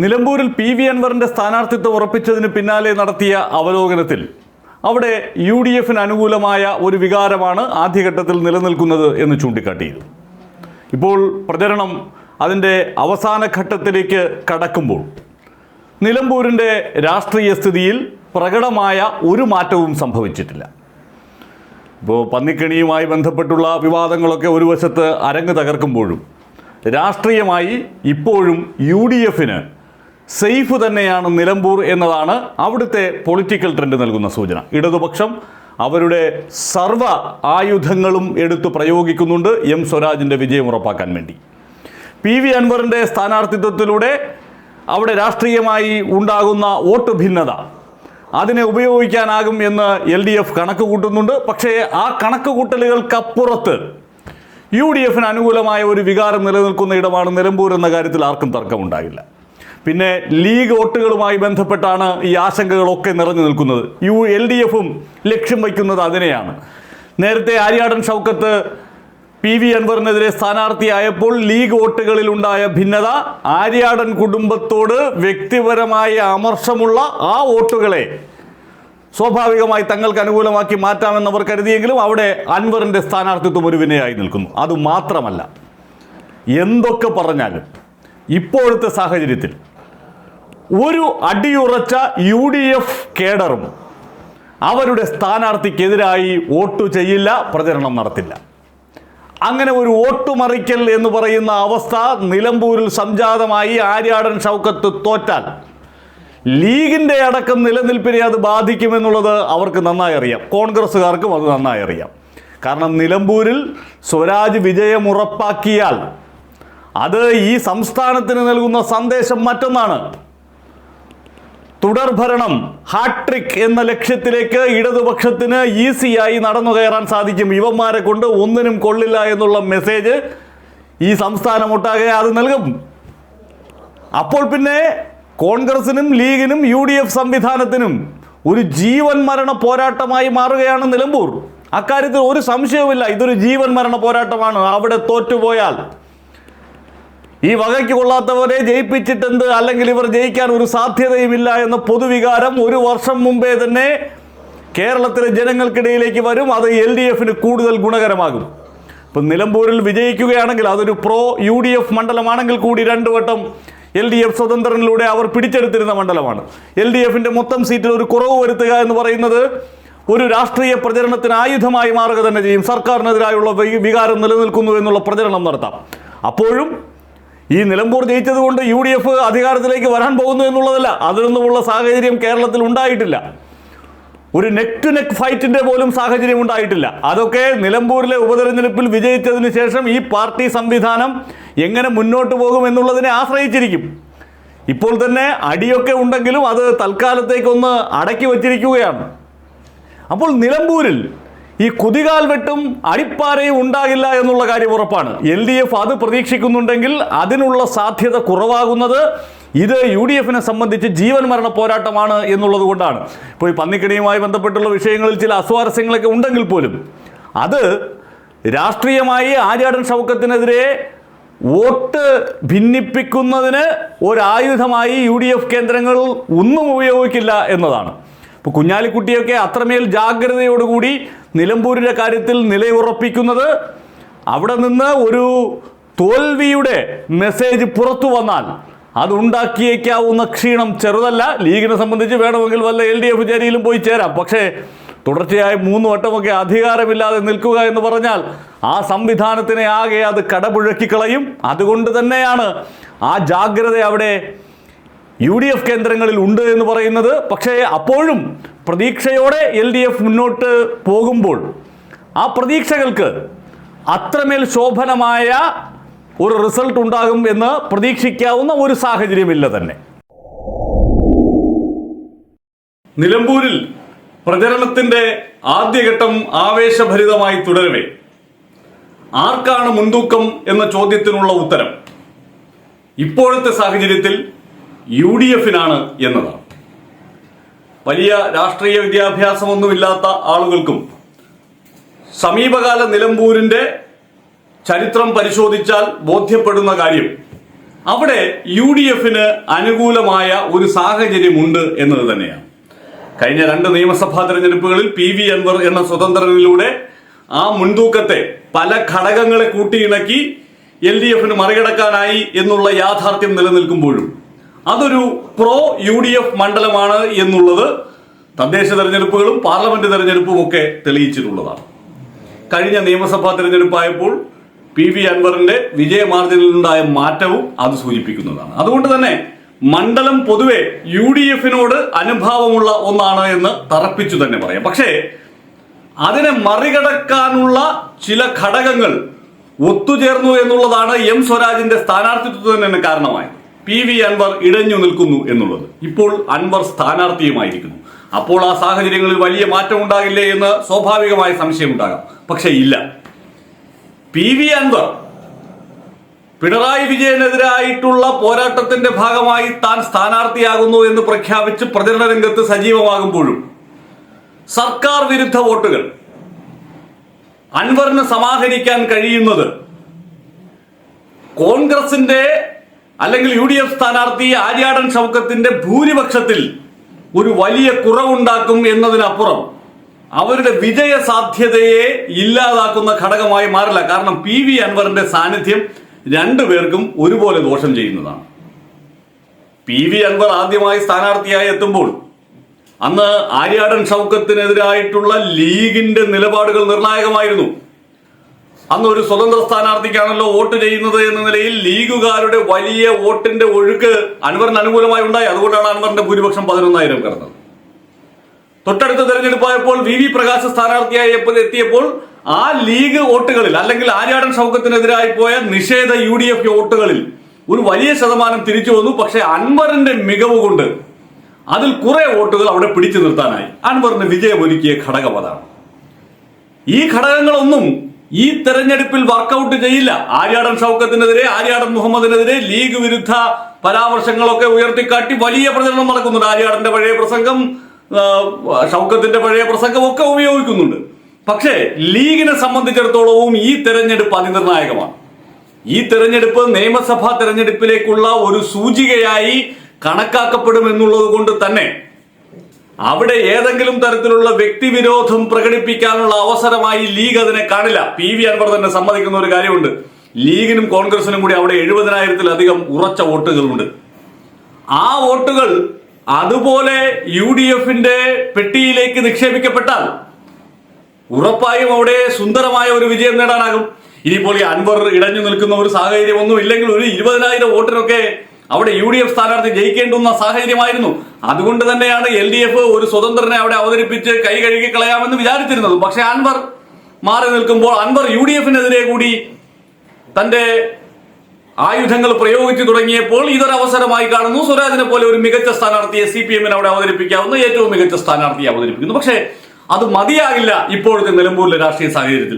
നിലമ്പൂരിൽ P V അൻവറിന്റെ സ്ഥാനാർത്ഥിത്വം ഉറപ്പിച്ചതിന് പിന്നാലെ നടത്തിയ അവലോകനത്തിൽ അവിടെ യു ഡി എഫിന് അനുകൂലമായ ഒരു വികാരമാണ് ആദ്യഘട്ടത്തിൽ നിലനിൽക്കുന്നത് എന്ന് ചൂണ്ടിക്കാട്ടിയിരുന്നു. ഇപ്പോൾ പ്രചരണം അതിന്റെ അവസാന ഘട്ടത്തിലേക്ക് കടക്കുമ്പോൾ നിലമ്പൂരിന്റെ രാഷ്ട്രീയ സ്ഥിതിയിൽ പ്രകടമായ ഒരു മാറ്റവും സംഭവിച്ചിട്ടില്ല. ഇപ്പോൾ പന്നിക്കണിയുമായി ബന്ധപ്പെട്ടുള്ള വിവാദങ്ങളൊക്കെ ഒരു വശത്ത് അരങ്ങ് തകർക്കുമ്പോഴും രാഷ്ട്രീയമായി ഇപ്പോഴും യു ഡി എഫിന് സേഫ് തന്നെയാണ് നിലമ്പൂർ എന്നതാണ് അവിടുത്തെ പൊളിറ്റിക്കൽ ട്രെൻഡ് നൽകുന്ന സൂചന. ഇടതുപക്ഷം അവരുടെ സർവ ആയുധങ്ങളും എടുത്തു പ്രയോഗിക്കുന്നുണ്ട് എം സ്വരാജിന്റെ വിജയം ഉറപ്പാക്കാൻ വേണ്ടി. പി വി അൻവറിന്റെ സ്ഥാനാർത്ഥിത്വത്തിലൂടെ അവിടെ രാഷ്ട്രീയമായി ഉണ്ടാകുന്ന വോട്ട് ഭിന്നത അതിനെ ഉപയോഗിക്കാനാകും എന്ന് എൽ ഡി എഫ് കണക്ക് കൂട്ടുന്നുണ്ട്. പക്ഷേ ആ കണക്ക് കൂട്ടലുകൾക്കപ്പുറത്ത് യു ഡി എഫിന് അനുകൂലമായ ഒരു വികാരം നിലനിൽക്കുന്ന ഇടമാണ് നിലമ്പൂർ എന്ന കാര്യത്തിൽ ആർക്കും തർക്കമുണ്ടാകില്ല. പിന്നെ ലീഗ് വോട്ടുകളുമായി ബന്ധപ്പെട്ടാണ് ഈ ആശങ്കകളൊക്കെ നിറഞ്ഞു നിൽക്കുന്നത്. യു എൽ ഡി എഫും ലക്ഷ്യം വയ്ക്കുന്നത് അതിനെയാണ്. നേരത്തെ ആര്യാടൻ ഷൗക്കത്ത് പി വി അൻവറിനെതിരെ സ്ഥാനാർത്ഥിയായപ്പോൾ ലീഗ് വോട്ടുകളിൽ ഉണ്ടായ ഭിന്നത ആര്യാടൻ കുടുംബത്തോട് വ്യക്തിപരമായ അമർഷമുള്ള ആ വോട്ടുകളെ സ്വാഭാവികമായി തങ്ങൾക്ക് അനുകൂലമാക്കി മാറ്റാമെന്നവർ കരുതിയെങ്കിലും അവിടെ അൻവറിന്റെ സ്ഥാനാർത്ഥിത്വം ഒരു വിനയായി നിൽക്കുന്നു. അതുമാത്രമല്ല എന്തൊക്കെ പറഞ്ഞാലും ഇപ്പോഴത്തെ സാഹചര്യത്തിൽ ഒരു അടിയുറച്ച യു ഡി എഫ് കേഡറും അവരുടെ സ്ഥാനാർത്ഥിക്കെതിരായി വോട്ട് ചെയ്യില്ല പ്രചരണം നടത്തില്ല. അങ്ങനെ ഒരു വോട്ടുമറിക്കൽ എന്ന് പറയുന്ന അവസ്ഥ നിലമ്പൂരിൽ സംജാതമായി. ആര്യാടൻ ഷൗക്കത്ത് തോറ്റാൽ ലീഗിന്റെ അടക്കം നിലനിൽപ്പിനെ അത് ബാധിക്കുമെന്നുള്ളത് അവർക്ക് നന്നായി അറിയാം. കോൺഗ്രസ്സുകാർക്കും അത് നന്നായി അറിയാം. കാരണം നിലമ്പൂരിൽ സ്വരാജ് വിജയം ഉറപ്പാക്കിയാൽ അത് ഈ സംസ്ഥാനത്തിന് നൽകുന്ന സന്ദേശം മറ്റൊന്നാണ്. തുടർഭരണം ഹാട്രിക് എന്ന ലക്ഷ്യത്തിലേക്ക് ഇടതുപക്ഷത്തിന് ഈസിയായി നടന്നു കയറാൻ സാധിക്കും. യുവന്മാരെ കൊണ്ട് ഒന്നിനും കൊള്ളില്ല എന്നുള്ള മെസ്സേജ് ഈ സംസ്ഥാനമൊട്ടാകെ അത് നൽകും. അപ്പോൾ പിന്നെ കോൺഗ്രസിനും ലീഗിനും യു ഡി എഫ് സംവിധാനത്തിനും ഒരു ജീവൻ മരണ പോരാട്ടമായി മാറുകയാണ് നിലമ്പൂർ. അക്കാര്യത്തിൽ ഒരു സംശയവുമില്ല. ഇതൊരു ജീവൻ മരണ പോരാട്ടമാണ്. അവിടെ തോറ്റുപോയാൽ ഈ വകയ്ക്ക് കൊള്ളാത്തവരെ ജയിപ്പിച്ചിട്ടെന്ത്? അല്ലെങ്കിൽ ഇവർ ജയിക്കാൻ ഒരു സാധ്യതയുമില്ല എന്ന പൊതുവികാരം ഒരു വർഷം മുമ്പേ തന്നെ കേരളത്തിലെ ജനങ്ങൾക്കിടയിലേക്ക് വരും. അത് എൽ ഡി എഫിന് കൂടുതൽ ഗുണകരമാകും. ഇപ്പം നിലമ്പൂരിൽ വിജയിക്കുകയാണെങ്കിൽ അതൊരു പ്രോ യു ഡി എഫ് മണ്ഡലമാണെങ്കിൽ കൂടി രണ്ടു വട്ടം എൽ ഡി എഫ് സ്വതന്ത്രനിലൂടെ അവർ പിടിച്ചെടുത്തിരുന്ന മണ്ഡലമാണ്. എൽ ഡി എഫിന്റെ മൊത്തം സീറ്റിൽ ഒരു കുറവ് വരുത്തുക എന്ന് പറയുന്നത് ഒരു രാഷ്ട്രീയ പ്രചരണത്തിന് ആയുധമായി മാറുക തന്നെ ചെയ്യും. സർക്കാരിനെതിരായുള്ള വികാരം നിലനിൽക്കുന്നു എന്നുള്ള പ്രചരണം നടത്താം. അപ്പോഴും ഈ നിലമ്പൂർ ജയിച്ചത് കൊണ്ട് യു ഡി എഫ് അധികാരത്തിലേക്ക് വരാൻ പോകുന്നു എന്നുള്ളതല്ല. അതിനൊന്നുമുള്ള സാഹചര്യം കേരളത്തിൽ ഉണ്ടായിട്ടില്ല. ഒരു നെക്ക് ടു നെക്ക് ഫൈറ്റിന്റെ പോലും സാഹചര്യം ഉണ്ടായിട്ടില്ല. അതൊക്കെ നിലമ്പൂരിലെ ഉപതെരഞ്ഞെടുപ്പിൽ വിജയിച്ചതിന് ശേഷം ഈ പാർട്ടി സംവിധാനം എങ്ങനെ മുന്നോട്ട് പോകും എന്നുള്ളതിനെ ആശ്രയിച്ചിരിക്കും. ഇപ്പോൾ തന്നെ അടിയൊക്കെ ഉണ്ടെങ്കിലും അത് തൽക്കാലത്തേക്കൊന്ന് അടക്കി വച്ചിരിക്കുകയാണ്. അപ്പോൾ നിലമ്പൂരിൽ ഈ കുതികാൽ വെട്ടും അടിപ്പാരയും ഉണ്ടാകില്ല എന്നുള്ള കാര്യം ഉറപ്പാണ്. എൽ ഡി എഫ് അത് പ്രതീക്ഷിക്കുന്നുണ്ടെങ്കിൽ അതിനുള്ള സാധ്യത കുറവാകുന്നത് ഇത് യു ഡി എഫിനെ സംബന്ധിച്ച് ജീവൻ മരണ പോരാട്ടമാണ് എന്നുള്ളത് കൊണ്ടാണ്. ഇപ്പോൾ ഈ പന്നിക്കണിയുമായി ബന്ധപ്പെട്ടുള്ള വിഷയങ്ങളിൽ ചില അസ്വാരസ്യങ്ങളൊക്കെ ഉണ്ടെങ്കിൽ പോലും അത് രാഷ്ട്രീയമായി ആര്യാടൻ ഷൗക്കത്തിനെതിരെ വോട്ട് ഭിന്നിപ്പിക്കുന്നതിന് ഒരായുധമായി യു ഡി എഫ് കേന്ദ്രങ്ങൾ ഒന്നും ഉപയോഗിക്കില്ല എന്നതാണ്. ഇപ്പോൾ കുഞ്ഞാലിക്കുട്ടിയൊക്കെ അത്രമേൽ ജാഗ്രതയോടുകൂടി നിലമ്പൂരിന്റെ കാര്യത്തിൽ നിലയുറപ്പിക്കുന്നത് അവിടെ നിന്ന് ഒരു തോൽവിയുടെ മെസ്സേജ് പുറത്തു വന്നാൽ അതുണ്ടാക്കിയേക്കാവുന്ന ക്ഷീണം ചെറുതല്ല. ലീഗിനെ സംബന്ധിച്ച് വേണമെങ്കിൽ വല്ല എൽ ഡി എഫ് ചേരിയിലും പോയി ചേരാം. പക്ഷേ തുടർച്ചയായി മൂന്ന് വട്ടമൊക്കെ അധികാരമില്ലാതെ നിൽക്കുക എന്ന് പറഞ്ഞാൽ ആ സംവിധാനത്തിനെ ആകെ അത് കടപുഴക്കിക്കളയും. അതുകൊണ്ട് തന്നെയാണ് ആ ജാഗ്രത അവിടെ യു ഡി എഫ് കേന്ദ്രങ്ങളിൽ ഉണ്ട് എന്ന് പറയുന്നത്. പക്ഷേ അപ്പോഴും പ്രതീക്ഷയോടെ എൽ ഡി എഫ് മുന്നോട്ട് പോകുമ്പോൾ ആ പ്രതീക്ഷകൾക്ക് അത്രമേൽ ശോഭനമായ ഒരു റിസൾട്ട് ഉണ്ടാകും എന്ന് പ്രതീക്ഷിക്കാവുന്ന ഒരു സാഹചര്യമില്ല തന്നെ. നിലമ്പൂരിൽ പ്രചരണത്തിന്റെ ആദ്യഘട്ടം ആവേശഭരിതമായി തുടരവേ. ആർക്കാണ് മുൻതൂക്കം എന്ന ചോദ്യത്തിനുള്ള ഉത്തരം? ഇപ്പോഴത്തെ സാഹചര്യത്തിൽ യു ഡി എഫിനാണ് എന്നതാണ്. വലിയ രാഷ്ട്രീയ വിദ്യാഭ്യാസമൊന്നുമില്ലാത്ത ആളുകൾക്കും സമീപകാല നിലമ്പൂരിന്റെ ചരിത്രം പരിശോധിച്ചാൽ ബോധ്യപ്പെടുന്ന കാര്യം അവിടെ യു ഡി എഫിന് അനുകൂലമായ ഒരു സാഹചര്യമുണ്ട് എന്നത് തന്നെയാണ്. കഴിഞ്ഞ രണ്ട് നിയമസഭാ തെരഞ്ഞെടുപ്പുകളിൽ പി വി അൻവർ എന്ന സ്വതന്ത്രനിലൂടെ ആ മുൻതൂക്കത്തെ പല ഘടകങ്ങളെ കൂട്ടിയിണക്കി എൽ ഡി എഫിന് മറികടക്കാനായി എന്നുള്ള യാഥാർത്ഥ്യം നിലനിൽക്കുമ്പോഴും അതൊരു പ്രോ യു ഡി എഫ് മണ്ഡലമാണ് എന്നുള്ളത് തദ്ദേശ തെരഞ്ഞെടുപ്പുകളും പാർലമെന്റ് തെരഞ്ഞെടുപ്പും ഒക്കെ തെളിയിച്ചിട്ടുള്ളതാണ്. കഴിഞ്ഞ നിയമസഭാ തെരഞ്ഞെടുപ്പായപ്പോൾ പി വി അൻവറിന്റെ വിജയമാർജിനിലുണ്ടായ മാറ്റവും അത് സൂചിപ്പിക്കുന്നതാണ്. അതുകൊണ്ട് തന്നെ മണ്ഡലം പൊതുവെ യു ഡി എഫിനോട് അനുഭാവമുള്ള ഒന്നാണ് എന്ന് തറപ്പിച്ചു തന്നെ പറയാം. പക്ഷേ അതിനെ മറികടക്കാനുള്ള ചില ഘടകങ്ങൾ ഒത്തുചേർന്നു എന്നുള്ളതാണ് എം സ്വരാജിന്റെ സ്ഥാനാർത്ഥിത്വത്തിന് കാരണമായത്. പി വി അൻവർ ഇടഞ്ഞു നിൽക്കുന്നു എന്നുള്ളത്. ഇപ്പോൾ അൻവർ സ്ഥാനാർത്ഥിയുമായിരിക്കുന്നു. അപ്പോൾ ആ സാഹചര്യങ്ങളിൽ വലിയ മാറ്റം ഉണ്ടാകില്ലേ എന്ന് സ്വാഭാവികമായ സംശയം ഉണ്ടാകാം. പക്ഷേ ഇല്ല. പി വി അൻവർ പിണറായി വിജയനെതിരായിട്ടുള്ള പോരാട്ടത്തിന്റെ ഭാഗമായി താൻ സ്ഥാനാർത്ഥിയാകുന്നു എന്ന് പ്രഖ്യാപിച്ച് പ്രചരണ രംഗത്ത് സജീവമാകുമ്പോഴും സർക്കാർ വിരുദ്ധ വോട്ടുകൾ അൻവറിന് സമാഹരിക്കാൻ കഴിയുന്നത് കോൺഗ്രസിന്റെ അല്ലെങ്കിൽ യു ഡി എഫ് സ്ഥാനാർത്ഥി ആര്യാടൻ ഷൗക്കത്തിന്റെ ഭൂരിപക്ഷത്തിൽ ഒരു വലിയ കുറവുണ്ടാക്കും എന്നതിനപ്പുറം അവരുടെ വിജയ സാധ്യതയെ ഇല്ലാതാക്കുന്ന ഘടകമായി മാറില്ല. കാരണം പി വി അൻവറിന്റെ സാന്നിധ്യം രണ്ടുപേർക്കും ഒരുപോലെ ദോഷം ചെയ്യുന്നതാണ്. പി വി അൻവർ ആദ്യമായി സ്ഥാനാർത്ഥിയായി എത്തുമ്പോൾ അന്ന് ആര്യാടൻ ഷൗക്കത്തിനെതിരായിട്ടുള്ള ലീഗിന്റെ നിലപാടുകൾ നിർണായകമായിരുന്നു. അന്ന് ഒരു സ്വതന്ത്ര സ്ഥാനാർത്ഥിക്കാണല്ലോ വോട്ട് ചെയ്യുന്നത് എന്ന നിലയിൽ ലീഗുകാരുടെ വലിയ വോട്ടിന്റെ ഒഴുക്ക് അൻവറിന് അനുകൂലമായി ഉണ്ടായി. അതുകൊണ്ടാണ് അൻവറിന്റെ ഭൂരിപക്ഷം പതിനൊന്നായിരം കടന്നത്. തൊട്ടടുത്ത തെരഞ്ഞെടുപ്പായപ്പോൾ വി വി പ്രകാശ് സ്ഥാനാർത്ഥിയായി എത്തിയപ്പോൾ ആ ലീഗ് വോട്ടുകളിൽ അല്ലെങ്കിൽ ആര്യാടൻ ഷൗക്കത്തിനെതിരായി പോയ നിഷേധ യു ഡി എഫ് വോട്ടുകളിൽ ഒരു വലിയ ശതമാനം തിരിച്ചു വന്നു. പക്ഷെ അൻവറിന്റെ മികവ് കൊണ്ട് അതിൽ കുറെ വോട്ടുകൾ അവിടെ പിടിച്ചു നിർത്താനായി. അൻവറിന് വിജയമൊരുക്കിയ ഘടകം അതാണ്. ഈ ഘടകങ്ങളൊന്നും ഈ തെരഞ്ഞെടുപ്പിൽ വർക്കൗട്ട് ചെയ്യില്ല. ആര്യാടൻ ഷൗക്കത്തിനെതിരെ ആര്യാടൻ മുഹമ്മദിനെതിരെ ലീഗ് വിരുദ്ധ പരാമർശങ്ങളൊക്കെ ഉയർത്തിക്കാട്ടി വലിയ പ്രചരണം നടക്കുന്നുണ്ട്. ആര്യാടന്റെ പഴയ പ്രസംഗം ഷൗക്കത്തിന്റെ പഴയ പ്രസംഗം ഒക്കെ ഉപയോഗിക്കുന്നുണ്ട്. പക്ഷേ ലീഗിനെ സംബന്ധിച്ചിടത്തോളവും ഈ തെരഞ്ഞെടുപ്പ് അതിനിർണായകമാണ്. ഈ തെരഞ്ഞെടുപ്പ് നിയമസഭാ തെരഞ്ഞെടുപ്പിലേക്കുള്ള ഒരു സൂചികയായി കണക്കാക്കപ്പെടും എന്നുള്ളത് കൊണ്ട് തന്നെ അവിടെ ഏതെങ്കിലും തരത്തിലുള്ള വ്യക്തിവിരോധം പ്രകടിപ്പിക്കാനുള്ള അവസരമായി ലീഗ് അതിനെ കാണില്ല. പി വി അൻവർ തന്നെ സമ്മതിക്കുന്ന ഒരു കാര്യമുണ്ട്. ലീഗിനും കോൺഗ്രസിനും കൂടി അവിടെ എഴുപതിനായിരത്തിലധികം ഉറച്ച വോട്ടുകളുണ്ട്. ആ വോട്ടുകൾ അതുപോലെ യു ഡി എഫിന്റെ പെട്ടിയിലേക്ക് നിക്ഷേപിക്കപ്പെട്ടാൽ ഉറപ്പായും അവിടെ സുന്ദരമായ ഒരു വിജയം നേടാനാകും. ഇനിയിപ്പോൾ ഈ അൻവർ ഇടഞ്ഞു നിൽക്കുന്ന ഒരു സാഹചര്യം ഒന്നും ഇല്ലെങ്കിൽ ഒരു ഇരുപതിനായിരം വോട്ടിനൊക്കെ അവിടെ യു ഡി എഫ് സ്ഥാനാർത്ഥി ജയിക്കേണ്ടുന്ന സാഹചര്യമായിരുന്നു. അതുകൊണ്ട് തന്നെയാണ് എൽ ഡി എഫ് ഒരു സ്വതന്ത്രനെ അവിടെ അവതരിപ്പിച്ച് കൈ കഴുകി കളയാമെന്ന് വിചാരിച്ചിരുന്നത്. പക്ഷെ അൻവർ മാറി നിൽക്കുമ്പോൾ അൻവർ യു ഡി എഫിനെതിരെ കൂടി തന്റെ ആയുധങ്ങൾ പ്രയോഗിച്ചു തുടങ്ങിയപ്പോൾ ഇതൊരവസരമായി കാണുന്നു. സ്വരാജിനെ പോലെ ഒരു മികച്ച സ്ഥാനാർത്ഥിയെ സി പി എമ്മിന് അവിടെ അവതരിപ്പിക്കാവുന്ന ഏറ്റവും മികച്ച സ്ഥാനാർത്ഥിയെ അവതരിപ്പിക്കുന്നു. പക്ഷേ അത് മതിയാകില്ല ഇപ്പോഴത്തെ നിലമ്പൂരിലെ രാഷ്ട്രീയ സാഹചര്യത്തിൽ.